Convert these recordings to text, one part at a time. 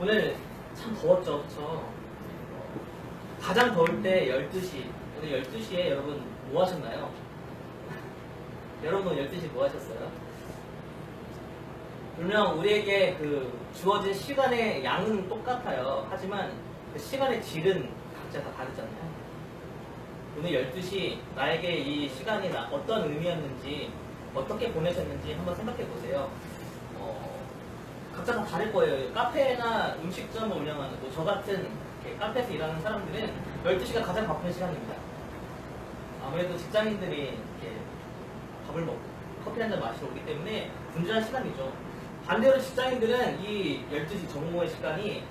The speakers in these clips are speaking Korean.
오늘 참 더웠죠, 그쵸? 가장 더울 때 12시, 오늘 12시에 여러분 뭐 하셨나요? 여러분 12시 뭐 하셨어요? 분명 우리에게 그 주어진 시간의 양은 똑같아요. 하지만 그 시간의 질은 각자 다 다르잖아요. 오늘 12시 나에게 이 시간이 나- 어떤 의미였는지 어떻게 보내셨는지 한번 생각해 보세요. 어, 각자 다 다를 거예요. 카페나 음식점을 운영하는 뭐 저 같은 카페에서 일하는 사람들은 12시가 가장 바쁜 시간입니다. 아무래도 직장인들이 이렇게 밥을 먹고 커피 한 잔 마시러 오기 때문에 분주한 시간이죠. 반대로 직장인들은 이 12시 정오의 시간이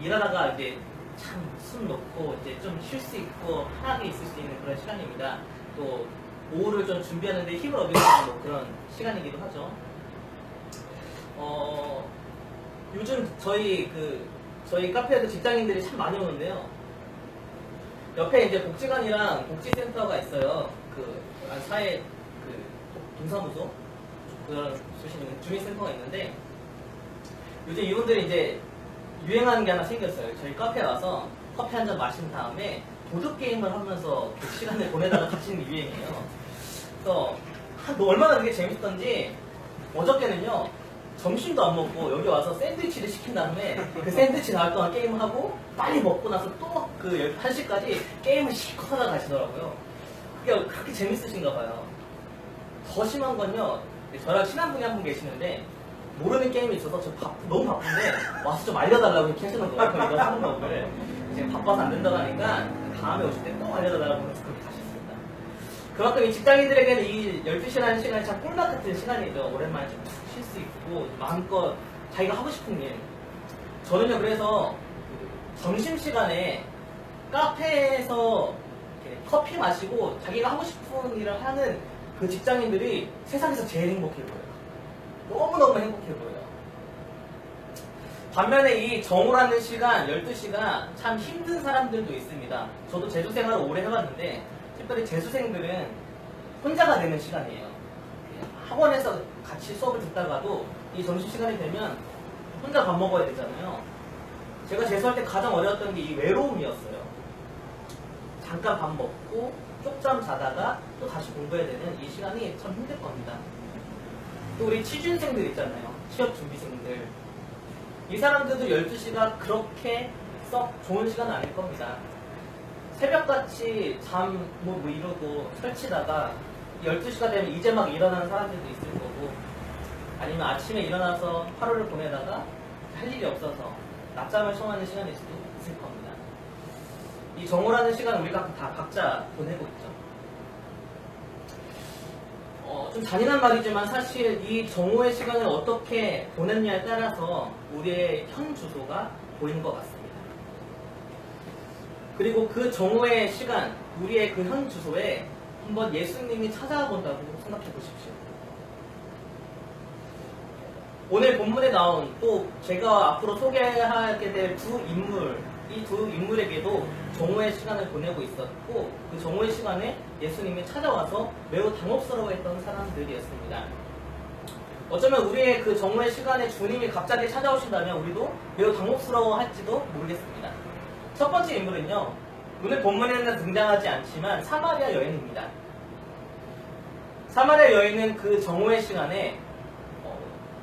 일하다가 이제 참 숨 놓고 이제 좀 쉴 수 있고 편하게 있을 수 있는 그런 시간입니다. 또 오후를 좀 준비하는데 힘을 얻을 수 있는 뭐 그런 시간이기도 하죠. 어, 요즘 저희 그 저희 카페에도 직장인들이 참 많이 오는데요. 옆에 이제 복지관이랑 복지센터가 있어요. 그 아, 사회 그 동사무소 그런 수시는 주민센터가 있는데 요즘 이분들이 이제 유행하는 게 하나 생겼어요. 저희 카페 와서 커피 한 잔 마신 다음에 보드 게임을 하면서 그 시간을 보내다가 다시는 유행이에요. 그래서 한- 너 얼마나 그게 재밌었던지 어저께는요 점심도 안 먹고 여기 와서 샌드위치를 시킨 다음에 그 샌드위치 나올 동안 게임을 하고 빨리 먹고 나서 또 그 1시까지 게임을 실컷 하다 가시더라고요. 그게 그렇게 재밌으신가 봐요. 더 심한 건요 저랑 친한 분이 한 분 계시는데 모르는 게임이 있어서 저 바- 너무 바쁜데 와서 좀 알려달라고 이렇게 하시는 거예요. 이거 하는 거를 지금 바빠서 안 된다고 하니까 다음에 오실 때 꼭 알려달라고 그렇게. 그만큼 이 직장인들에게는 이 12시라는 시간이 참 꿀맛 같은 시간이죠. 오랜만에 좀 쉴 수 있고 마음껏 자기가 하고 싶은 일. 저는요 그래서 그 점심시간에 카페에서 커피 마시고 자기가 하고 싶은 일을 하는 그 직장인들이 세상에서 제일 행복해 보여요. 너무너무 행복해 보여요. 반면에 이 정오라는 시간, 12시가 참 힘든 사람들도 있습니다. 저도 재수 생활을 오래 해봤는데, 특별히 재수생들은 혼자가 되는 시간이에요. 학원에서 같이 수업을 듣다가도 이 점심시간이 되면 혼자 밥 먹어야 되잖아요. 제가 재수할 때 가장 어려웠던 게 이 외로움이었어요. 잠깐 밥 먹고 쪽잠 자다가 또 다시 공부해야 되는 이 시간이 참 힘들 겁니다. 또 우리 취준생들 있잖아요. 취업 준비생들. 이 사람들도 12시가 그렇게 썩 좋은 시간은 아닐 겁니다. 새벽같이 잠뭐 이러고 설치다가 12시가 되면 이제 막 일어나는 사람들도 있을 거고 아니면 아침에 일어나서 하루를 보내다가 할 일이 없어서 낮잠을 청하는 시간일 수도 있을 겁니다. 이 정오라는 시간 우리가 다 각자 보내고 있죠. 어, 좀 잔인한 말이지만 사실 이 정오의 시간을 어떻게 보냈냐에 따라서 우리의 현 주소가 보이는 것 같습니다. 그리고 그 정오의 시간, 우리의 그 현 주소에 한번 예수님이 찾아와 본다고 생각해 보십시오. 오늘 본문에 나온 또 제가 앞으로 소개하게 될 두 인물, 이 두 인물에게도 정오의 시간을 보내고 있었고 그 정오의 시간에 예수님이 찾아와서 매우 당혹스러워했던 사람들이었습니다. 어쩌면 우리의 그 정오의 시간에 주님이 갑자기 찾아오신다면 우리도 매우 당혹스러워할지도 모르겠습니다. 첫 번째 인물은요, 오늘 본문에는 등장하지 않지만 사마리아 여인입니다. 사마리아 여인은 그 정오의 시간에 어,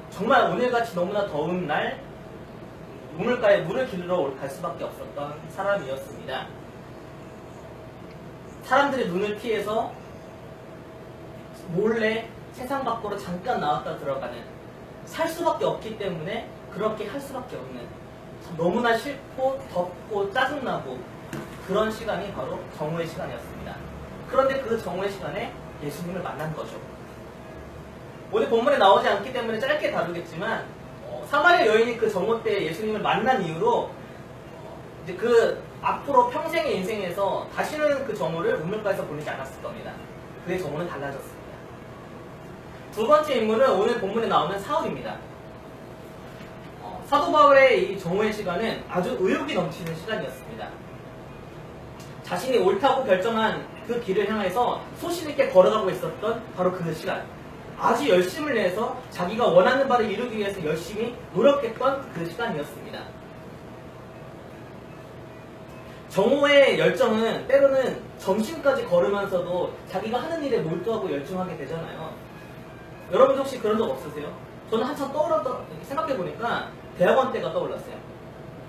정말 오늘같이 너무나 더운 날 우물가에 물을 길러 갈 수밖에 없었던 사람이었습니다. 사람들의 눈을 피해서 몰래 세상 밖으로 잠깐 나왔다 들어가는 살 수밖에 없기 때문에 그렇게 할 수밖에 없는 참 너무나 싫고 덥고 짜증나고 그런 시간이 바로 정오의 시간이었습니다. 그런데 그 정오의 시간에 예수님을 만난 거죠. 오늘 본문에 나오지 않기 때문에 짧게 다루겠지만 어, 사마리아 여인이 그 정오 때 예수님을 만난 이후로 어, 이제 그 앞으로 평생의 인생에서 다시는 그 정오를 우물가에서 보내지 않았을 겁니다. 그의 정오는 달라졌습니다. 두 번째 인물은 오늘 본문에 나오는 사울입니다. 어, 사도 바울의 이 정오의 시간은 아주 의욕이 넘치는 시간이었습니다. 자신이 옳다고 결정한 그 길을 향해서 소신 있게 걸어가고 있었던 바로 그 시간. 아주 열심을 내서 자기가 원하는 바를 이루기 위해서 열심히 노력했던 그 시간이었습니다. 정오의 열정은 때로는 점심까지 걸으면서도 자기가 하는 일에 몰두하고 열중하게 되잖아요. 여러분 혹시 그런 적 없으세요? 저는 한참 떠올랐던 생각해 보니까 대학원 때가 떠올랐어요.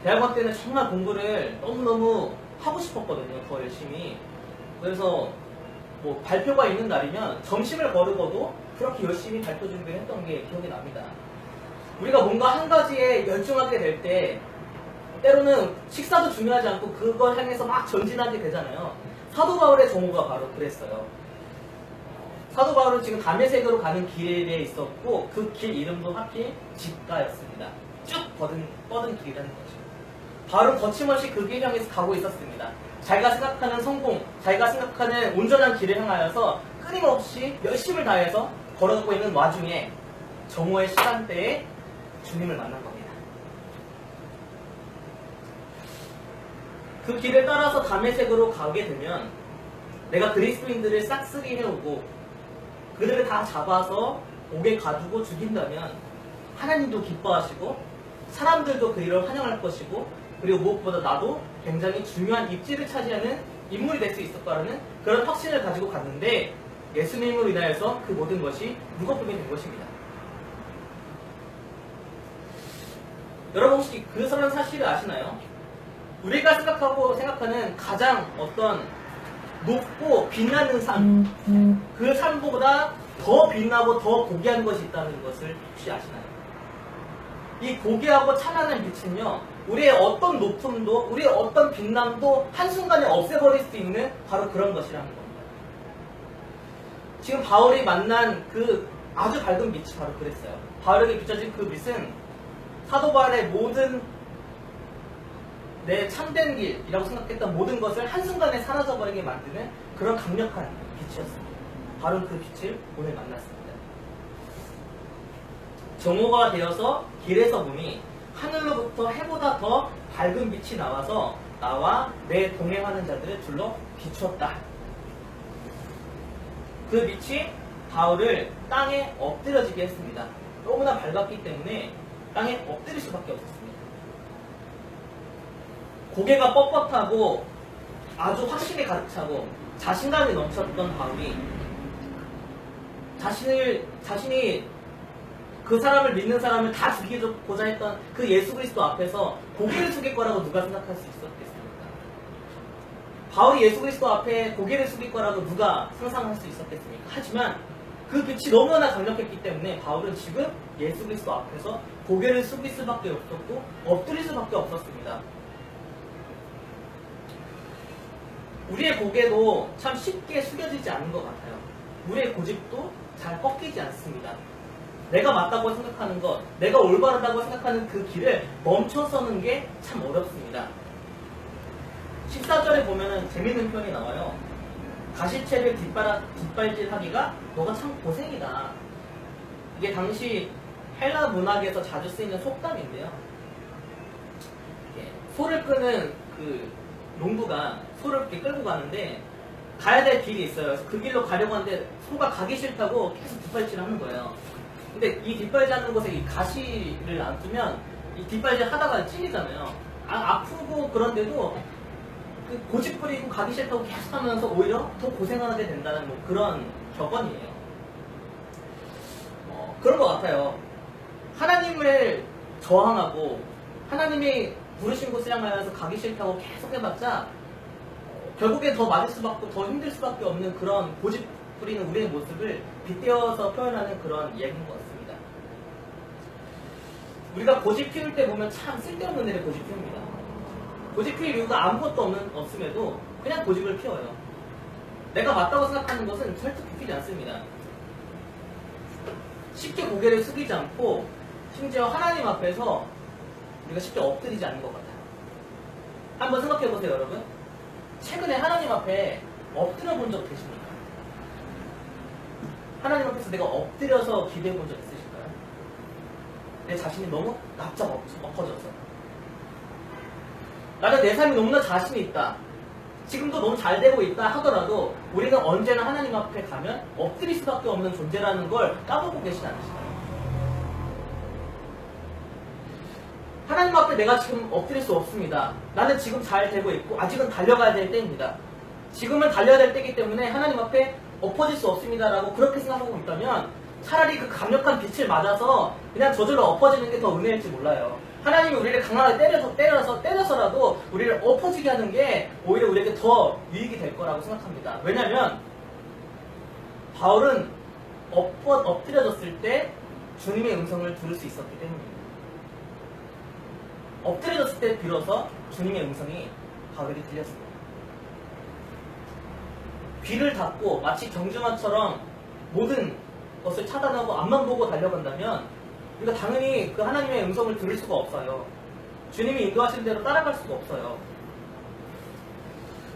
대학원 때는 정말 공부를 너무너무 하고 싶었거든요. 더 열심히. 그래서 뭐 발표가 있는 날이면 점심을 거르고도 그렇게 열심히 발표 준비를 했던 게 기억이 납니다. 우리가 뭔가 한 가지에 열중하게 될 때 때로는 식사도 중요하지 않고 그걸 향해서 막 전진하게 되잖아요. 사도 바울의 정오가 바로 그랬어요. 사도 바울은 지금 담에색으로 가는 길에 있었고 그 길 이름도 하필 집가였습니다. 쭉 뻗은, 뻗은 길이라는 거죠. 바울은 거침없이 그길 향해서 가고 있었습니다. 자기가 생각하는 성공, 자기가 생각하는 온전한 길을 향하여서 끊임없이 열심을 다해서 걸어가고 있는 와중에 정오의 시간대에 주님을 만난 겁니다. 그 길을 따라서 담에색으로 가게 되면 내가 그리스도인들을 싹쓸이 해오고 그들을 다 잡아서 옥에 가두고 죽인다면 하나님도 기뻐하시고 사람들도 그 일을 환영할 것이고 그리고 무엇보다 나도 굉장히 중요한 입지를 차지하는 인물이 될 수 있을 거라는 그런 확신을 가지고 갔는데 예수님으로 인하여서 그 모든 것이 무겁게 된 것입니다. 여러분 혹시 그런 사실을 아시나요? 우리가 생각하고 생각하는 가장 어떤 높고 빛나는 삶, 그 삶보다 더 빛나고 더 고귀한 것이 있다는 것을 혹시 아시나요? 이 고귀하고 찬란한 빛은요, 우리의 어떤 높음도, 우리의 어떤 빛남도 한순간에 없애버릴 수 있는 바로 그런 것이라는 겁니다. 지금 바울이 만난 그 아주 밝은 빛이 바로 그랬어요. 바울에게 비춰진 그 빛은 사도 바울의 모든 내 참된 길이라고 생각했던 모든 것을 한순간에 사라져버리게 만드는 그런 강력한 빛이었습니다. 바로 그 빛을 오늘 만났습니다. 정오가 되어서 길에서 보니 하늘로부터 해보다 더 밝은 빛이 나와서 나와 내 동행하는 자들을 둘러 비추었다. 그 빛이 바울을 땅에 엎드려지게 했습니다. 너무나 밝았기 때문에 땅에 엎드릴 수밖에 없었습니다. 고개가 뻣뻣하고 아주 확신에 가득 차고 자신감이 넘쳤던 바울이 자신을 자신이 그 사람을 믿는 사람을 다 죽이고자 했던 그 예수 그리스도 앞에서 고개를 숙일 거라고 누가 생각할 수 있었겠습니까? 바울이 예수 그리스도 앞에 고개를 숙일 거라고 누가 상상할 수 있었겠습니까? 하지만 그 빛이 너무나 강력했기 때문에 바울은 지금 예수 그리스도 앞에서 고개를 숙일 수밖에 없었고 엎드릴 수밖에 없었습니다. 우리의 고개도 참 쉽게 숙여지지 않는 것 같아요. 우리의 고집도 잘 꺾이지 않습니다. 내가 맞다고 생각하는 것, 내가 올바르다고 생각하는 그 길을 멈춰서는 게 참 어렵습니다. 14절에 보면은 재밌는 표현이 나와요. 가시채를 뒷바라, 뒷발질 하기가 너가 참 고생이다. 이게 당시 헬라 문학에서 자주 쓰이는 속담인데요. 소를 끄는 그 농부가 소를 이렇게 끌고 가는데 가야 될 길이 있어요. 그 길로 가려고 하는데 소가 가기 싫다고 계속 뒷발질을 하는 거예요. 근데 이 뒷발질 하는 곳에 이 가시를 놔두면 이 뒷발질 하다가 찔리잖아요. 아, 아프고 그런데도 그 고집 부리고 가기 싫다고 계속 하면서 오히려 더 고생하게 된다는 뭐 그런 격언이에요. 어, 그런 것 같아요. 하나님을 저항하고 하나님이 부르신 곳을 향하여서 가기 싫다고 계속 해봤자 어, 결국에 더 맞을 수밖에 더 힘들 수밖에 없는 그런 고집 부리는 우리의 모습을 빗대어서 표현하는 그런 이야기인 것 같습니다. 우리가 고집 피울 때 보면 참 쓸데없는 일에 고집 피웁니다. 고집 피울 이유가 아무것도 없는, 없음에도 그냥 고집을 피워요. 내가 맞다고 생각하는 것은 절대 피우지 않습니다. 쉽게 고개를 숙이지 않고 심지어 하나님 앞에서 우리가 쉽게 엎드리지 않는 것 같아요. 한번 생각해 보세요, 여러분. 최근에 하나님 앞에 엎드려 본 적 계십니까? 하나님 앞에서 내가 엎드려서 기대해 본 적 있으실까요? 내 자신이 너무 납작 엎- 엎어져서. 나는 내 삶이 너무나 자신이 있다. 지금도 너무 잘 되고 있다 하더라도 우리는 언제나 하나님 앞에 가면 엎드릴 수밖에 없는 존재라는 걸 까먹고 계시지 않으실까요? 하나님 앞에 내가 지금 엎드릴 수 없습니다. 나는 지금 잘 되고 있고 아직은 달려가야 될 때입니다. 지금은 달려야 될 때이기 때문에 하나님 앞에 엎어질 수 없습니다라고 그렇게 생각하고 있다면 차라리 그 강력한 빛을 맞아서 그냥 저절로 엎어지는 게 더 은혜일지 몰라요. 하나님이 우리를 강하게 때려서 때려서 때려서라도 우리를 엎어지게 하는 게 오히려 우리에게 더 유익이 될 거라고 생각합니다. 왜냐하면 바울은 엎어, 엎드려졌을 때 주님의 음성을 들을 수 있었기 때문입니다. 엎드려졌을 때 비로소 주님의 음성이 바울이 들렸습니다. 귀를 닫고 마치 경주마처럼 모든 것을 차단하고 앞만 보고 달려간다면 우리가 당연히 그 하나님의 음성을 들을 수가 없어요. 주님이 인도하신 대로 따라갈 수가 없어요.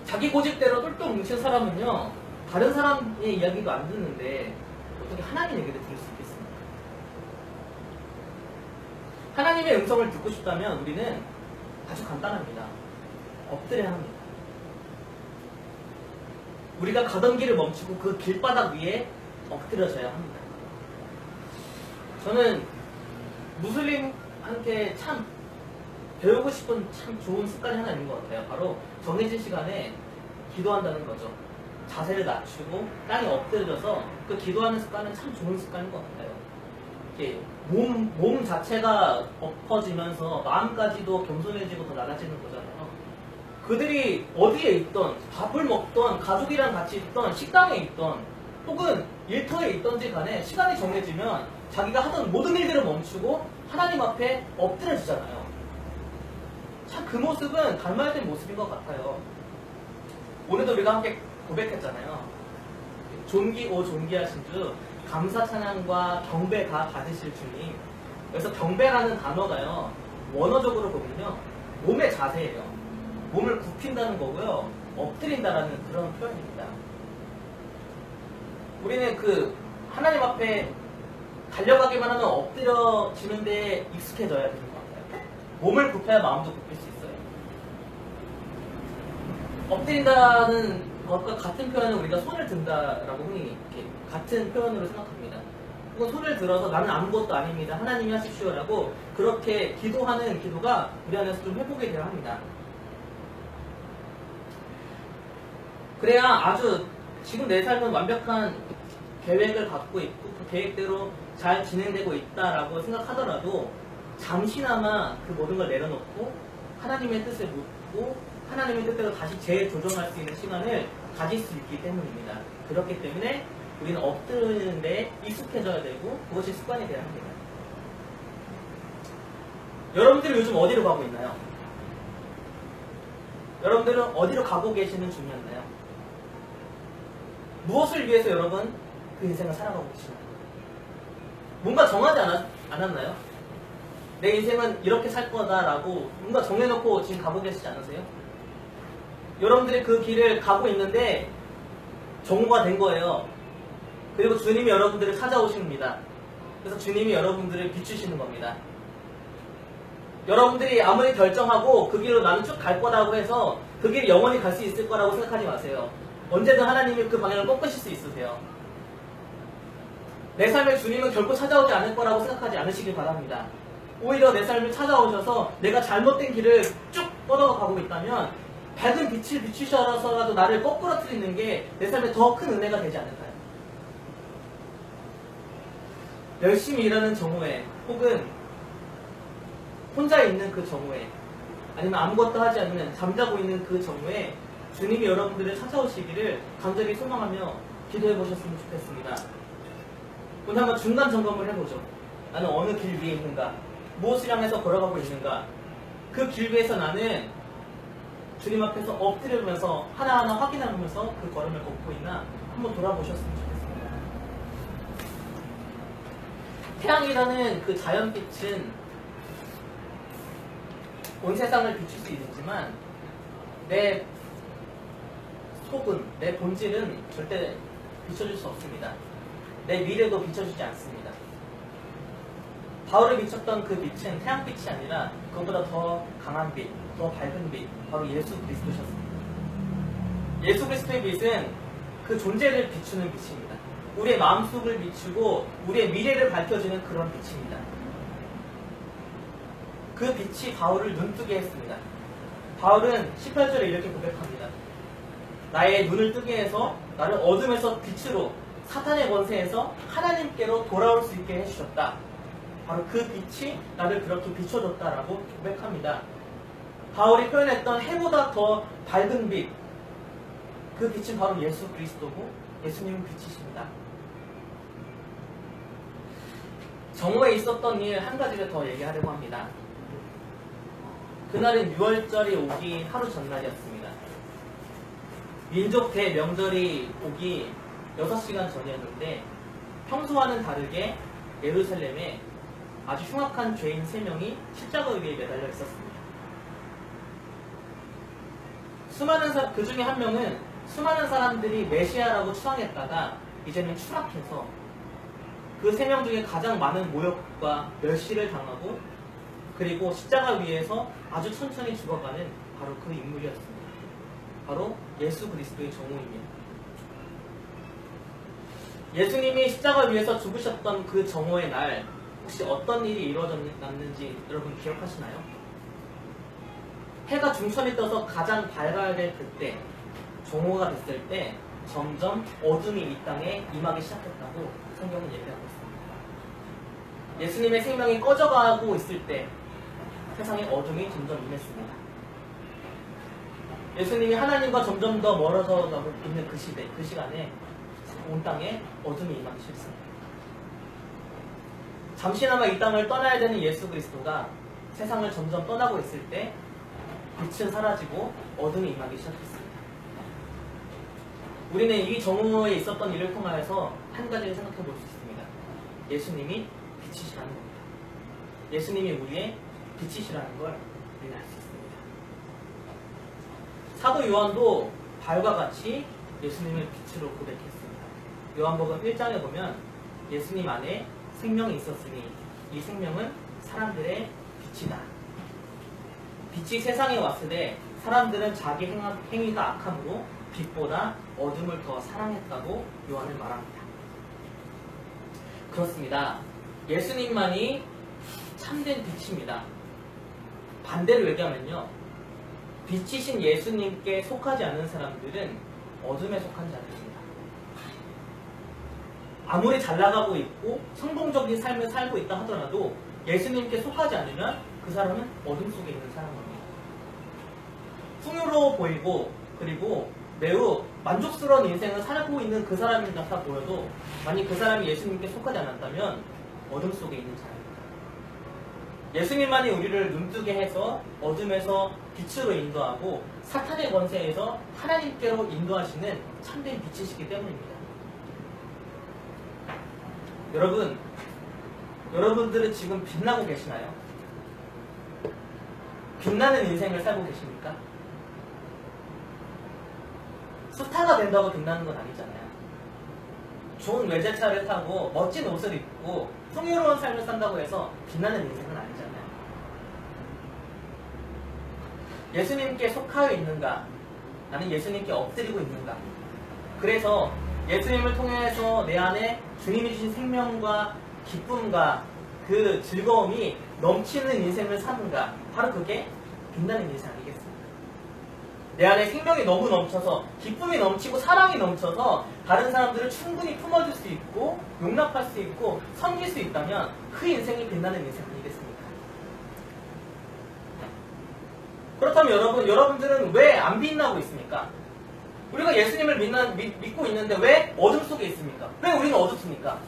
자기 고집대로 똘똘 뭉친 사람은요, 다른 사람의 이야기도 안 듣는데 어떻게 하나님 얘기를 들을 수 있겠습니까? 하나님의 음성을 듣고 싶다면 우리는 아주 간단합니다. 엎드려야 합니다. 우리가 가던 길을 멈추고 그 길바닥 위에 엎드려져야 합니다. 저는 무슬림한테 참 배우고 싶은 참 좋은 습관이 하나 있는 것 같아요. 바로 정해진 시간에 기도한다는 거죠. 자세를 낮추고 땅에 엎드려져서 그 기도하는 습관은 참 좋은 습관인 것 같아요. 이렇게 몸, 몸 자체가 엎어지면서 마음까지도 겸손해지고 더 낮아지는 거잖아요. 그들이 어디에 있던, 밥을 먹던, 가족이랑 같이 있던, 식당에 있던, 혹은 일터에 있던지 간에 시간이 정해지면 자기가 하던 모든 일들을 멈추고 하나님 앞에 엎드려지잖아요. 참 그 모습은 닮아야 될 모습인 것 같아요. 오늘도 우리가 함께 고백했잖아요. 존귀 오 존귀하신 주 감사 찬양과 경배가 받으실 주님. 그래서 경배라는 단어가요. 원어적으로 보면요. 몸의 자세예요. 몸을 굽힌다는 거고요. 엎드린다라는 그런 표현입니다. 우리는 그 하나님 앞에 달려가기만 하면 엎드려지는데 익숙해져야 되는 것 같아요. 몸을 굽혀야 마음도 굽힐 수 있어요. 엎드린다는 것과 같은 표현은 우리가 손을 든다라고 흔히 이렇게 같은 표현으로 생각합니다. 혹은 손을 들어서 나는 아무것도 아닙니다. 하나님이 하십시오라고 그렇게 기도하는 기도가 우리 안에서 좀 회복이 되어야 합니다. 그래야 아주 지금 내 삶은 완벽한 계획을 갖고 있고 그 계획대로 잘 진행되고 있다라고 생각하더라도 잠시나마 그 모든 걸 내려놓고 하나님의 뜻을 묻고 하나님의 뜻대로 다시 재조정할 수 있는 시간을 가질 수 있기 때문입니다. 그렇기 때문에 우리는 엎드리는데 익숙해져야 되고 그것이 습관이 되어야 합니다. 여러분들은 요즘 어디로 가고 있나요? 여러분들은 어디로 가고 계시는 중이었나요? 무엇을 위해서 여러분 그 인생을 살아가고 계시나요? 뭔가 정하지 않았, 않았나요? 내 인생은 이렇게 살 거다라고 뭔가 정해놓고 지금 가고 계시지 않으세요? 여러분들이 그 길을 가고 있는데 정오가 된 거예요. 그리고 주님이 여러분들을 찾아오십니다. 그래서 주님이 여러분들을 비추시는 겁니다. 여러분들이 아무리 결정하고 그 길로 나는 쭉 갈 거라고 해서 그 길이 영원히 갈 수 있을 거라고 생각하지 마세요. 언제든 하나님이 그 방향을 꺾으실 수 있으세요. 내 삶에 주님은 결코 찾아오지 않을 거라고 생각하지 않으시길 바랍니다. 오히려 내 삶을 찾아오셔서 내가 잘못된 길을 쭉 뻗어가 가고 있다면 밝은 빛을 비추셔서라도 나를 거꾸러뜨리는 게 내 삶에 더 큰 은혜가 되지 않을까요? 열심히 일하는 정오에 혹은 혼자 있는 그 정오에 아니면 아무것도 하지 않는 잠자고 있는 그 정오에 주님이 여러분들을 찾아오시기를 간절히 소망하며 기도해 보셨으면 좋겠습니다. 오늘 한번 중간 점검을 해보죠. 나는 어느 길 위에 있는가? 무엇을 향해서 걸어가고 있는가? 그 길 위에서 나는 주님 앞에서 엎드리면서 하나하나 확인하면서 그 걸음을 걷고 있나 한번 돌아보셨으면 좋겠습니다. 태양이라는 그 자연빛은 온 세상을 비출 수 있지만 내 속은, 내 본질은 절대 비춰줄 수 없습니다. 내 미래도 비춰주지 않습니다. 바울을 비췄던 그 빛은 태양빛이 아니라 그것보다 더 강한 빛, 더 밝은 빛, 바로 예수 그리스도셨습니다. 예수 그리스도의 빛은 그 존재를 비추는 빛입니다. 우리의 마음속을 비추고 우리의 미래를 밝혀주는 그런 빛입니다. 그 빛이 바울을 눈뜨게 했습니다. 바울은 18절에 이렇게 고백합니다. 나의 눈을 뜨게 해서 나를 어둠에서 빛으로 사탄의 권세에서 하나님께로 돌아올 수 있게 해주셨다. 바로 그 빛이 나를 그렇게 비춰줬다라고 고백합니다. 바울이 표현했던 해보다 더 밝은 빛, 그 빛은 바로 예수 그리스도고 예수님은 빛이십니다. 정오에 있었던 일 한 가지를 더 얘기하려고 합니다. 그날은 6월절이 오기 하루 전날이었습니다. 민족 대명절이 오기 6시간 전이었는데 평소와는 다르게 예루살렘에 아주 흉악한 죄인 3명이 십자가 위에 매달려 있었습니다. 수많은 사, 그 중에 한 명은 수많은 사람들이 메시아라고 추앙했다가 이제는 추락해서 그세명 중에 가장 많은 모욕과 멸시를 당하고 그리고 십자가 위에서 아주 천천히 죽어가는 바로 그 인물이었습니다. 바로 예수 그리스도의 정오입니다. 예수님이 십자가 위에서 죽으셨던 그 정오의 날 혹시 어떤 일이 이루어졌는지 여러분 기억하시나요? 해가 중천이 떠서 가장 밝아야 될 그때 정오가 됐을 때 점점 어둠이 이 땅에 임하기 시작했다고 성경은 얘기하고 있습니다. 예수님의 생명이 꺼져가고 있을 때 세상에 어둠이 점점 임했습니다. 예수님이 하나님과 점점 더 멀어져 가고 있는 그 시대, 그 시간에 온 땅에 어둠이 임하기 시작했습니다. 잠시나마 이 땅을 떠나야 되는 예수 그리스도가 세상을 점점 떠나고 있을 때 빛은 사라지고 어둠이 임하기 시작했습니다. 우리는 이 정오에 있었던 일을 통하여서 한 가지를 생각해 볼 수 있습니다. 예수님이 빛이시라는 겁니다. 예수님이 우리의 빛이시라는 걸 우리는 알 수 있습니다. 사도 요한도 발과 같이 예수님을 빛으로 고백했습니다. 요한복음 1장에 보면 예수님 안에 생명이 있었으니 이 생명은 사람들의 빛이다. 빛이 세상에 왔을 때 사람들은 자기 행위가 악함으로 빛보다 어둠을 더 사랑했다고 요한은 말합니다. 그렇습니다. 예수님만이 참된 빛입니다. 반대로 얘기하면요. 빛이신 예수님께 속하지 않는 사람들은 어둠에 속한 자들입니다. 아무리 잘 나가고 있고 성공적인 삶을 살고 있다 하더라도 예수님께 속하지 않으면 그 사람은 어둠 속에 있는 사람입니다. 풍요로워 보이고 그리고 매우 만족스러운 인생을 살고 있는 그 사람이 같아 보여도 만약 그 사람이 예수님께 속하지 않았다면 어둠 속에 있는 자입니다. 예수님만이 우리를 눈뜨게 해서 어둠에서 빛으로 인도하고 사탄의 권세에서 하나님께로 인도하시는 참된 빛이시기 때문입니다. 여러분, 여러분들은 지금 빛나고 계시나요? 빛나는 인생을 살고 계십니까? 스타가 된다고 빛나는 건 아니잖아요. 좋은 외제차를 타고 멋진 옷을 입고 풍요로운 삶을 산다고 해서 빛나는 인생은 아니잖아요. 예수님께 속하여 있는가? 나는 예수님께 엎드리고 있는가? 그래서 예수님을 통해서 내 안에 주님이 주신 생명과 기쁨과 그 즐거움이 넘치는 인생을 사는가? 바로 그게 빛나는 인생 아니겠습니까? 내 안에 생명이 너무 넘쳐서 기쁨이 넘치고 사랑이 넘쳐서 다른 사람들을 충분히 품어줄 수 있고 용납할 수 있고 섬길 수 있다면 그 인생이 빛나는 인생 아니겠습니까? 그렇다면 여러분, 여러분들은 왜 안 빛나고 있습니까? 우리가 예수님을 믿나, 믿, 믿고 있는데 왜 어둠 속에 있습니까? 왜 우리는 어둡습니까?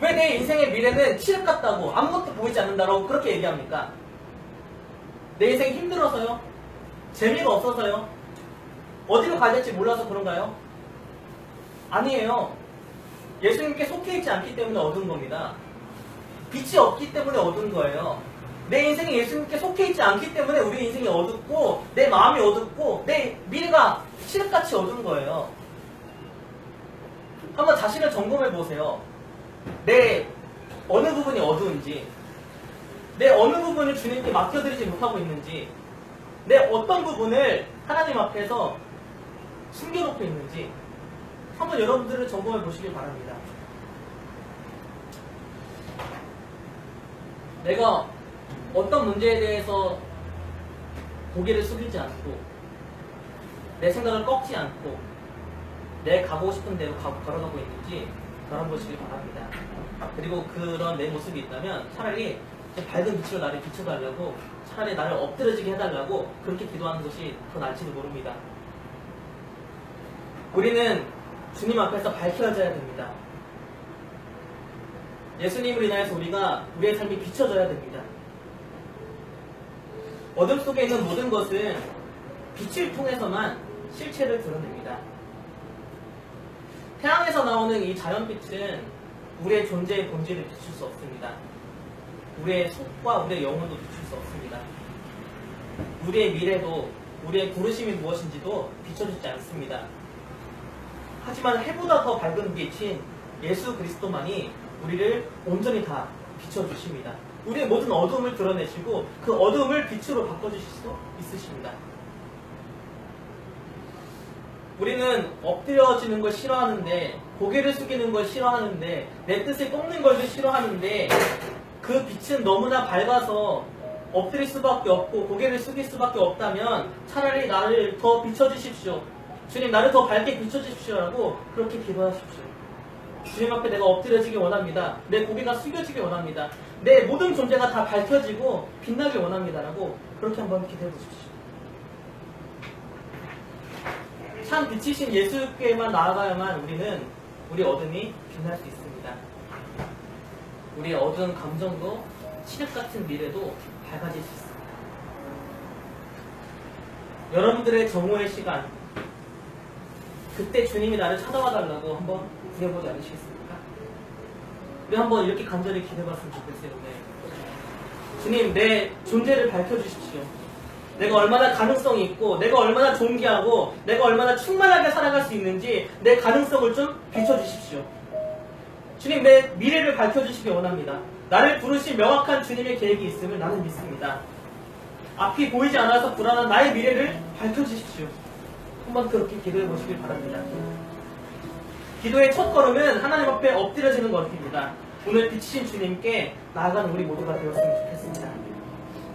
왜 내 인생의 미래는 칠흑 같다고 아무것도 보이지 않는다고 그렇게 얘기합니까? 내 인생 힘들어서요? 재미가 없어서요? 어디로 가야 될지 몰라서 그런가요? 아니에요. 예수님께 속해 있지 않기 때문에 어두운 겁니다. 빛이 없기 때문에 어두운 거예요. 내 인생이 예수님께 속해 있지 않기 때문에 우리 인생이 어둡고 내 마음이 어둡고 내 미래가 칠흑같이 어두운 거예요. 한번 자신을 점검해 보세요. 내 어느 부분이 어두운지, 내 어느 부분을 주님께 맡겨드리지 못하고 있는지, 내 어떤 부분을 하나님 앞에서 숨겨놓고 있는지 한번 여러분들은 점검해 보시길 바랍니다. 내가 어떤 문제에 대해서 고개를 숙이지 않고 내 생각을 꺾지 않고 내 가고 싶은 대로 가, 걸어가고 있는지 돌아보시길 바랍니다. 그리고 그런 내 모습이 있다면 차라리 좀 밝은 빛으로 나를 비춰달라고 차라리 나를 엎드려지게 해달라고 그렇게 기도하는 것이 더 나을지도 모릅니다. 우리는 주님 앞에서 밝혀져야 됩니다. 예수님을 인하여서 우리가 우리의 삶이 비춰져야 됩니다. 어둠 속에 있는 모든 것은 빛을 통해서만 실체를 드러냅니다. 태양에서 나오는 이 자연빛은 우리의 존재의 본질을 비출 수 없습니다. 우리의 속과 우리의 영혼도 비출 수 없습니다. 우리의 미래도 우리의 부르심이 무엇인지도 비춰주지 않습니다. 하지만 해보다 더 밝은 빛인 예수 그리스도만이 우리를 온전히 다 비춰주십니다. 우리의 모든 어둠을 드러내시고 그 어둠을 빛으로 바꿔주실 수 있으십니다. 우리는 엎드려지는 걸 싫어하는데 고개를 숙이는 걸 싫어하는데 내 뜻을 꺾는 걸도 싫어하는데 그 빛은 너무나 밝아서 엎드릴 수밖에 없고 고개를 숙일 수밖에 없다면 차라리 나를 더 비춰주십시오. 주님 나를 더 밝게 비춰주십시오라고 그렇게 기도하십시오. 주님 앞에 내가 엎드려지기 원합니다. 내 고개가 숙여지기 원합니다. 내 모든 존재가 다 밝혀지고 빛나길 원합니다라고 그렇게 한번 기도해 보십시오. 참 빛이신 예수께만 나아가야만 우리는 우리 어둠이 빛날 수 있습니다. 우리의 어두운 감정도 칠흑 같은 미래도 밝아질 수 있습니다. 여러분들의 정오의 시간, 그때 주님이 나를 찾아와 달라고 한번 구해보지 않으시겠습니까? 우리 한번 이렇게 간절히 기대봤으면 좋겠어요. 네. 주님, 내 존재를 밝혀주십시오. 내가 얼마나 가능성이 있고, 내가 얼마나 존귀하고, 내가 얼마나 충만하게 살아갈 수 있는지 내 가능성을 좀 비춰주십시오. 주님, 내 미래를 밝혀주시기 원합니다. 나를 부르신 명확한 주님의 계획이 있음을 나는 믿습니다. 앞이 보이지 않아서 불안한 나의 미래를 밝혀주십시오. 한번 그렇게 기도해 보시길 바랍니다. 기도의 첫 걸음은 하나님 앞에 엎드려지는 것입니다. 오늘 빛이신 주님께 나아가는 우리 모두가 되었으면 좋겠습니다.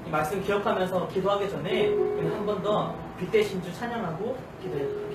이 말씀 기억하면서 기도하기 전에 우리 한 번 더 빛 대신 주 찬양하고 기도해 보겠습니다.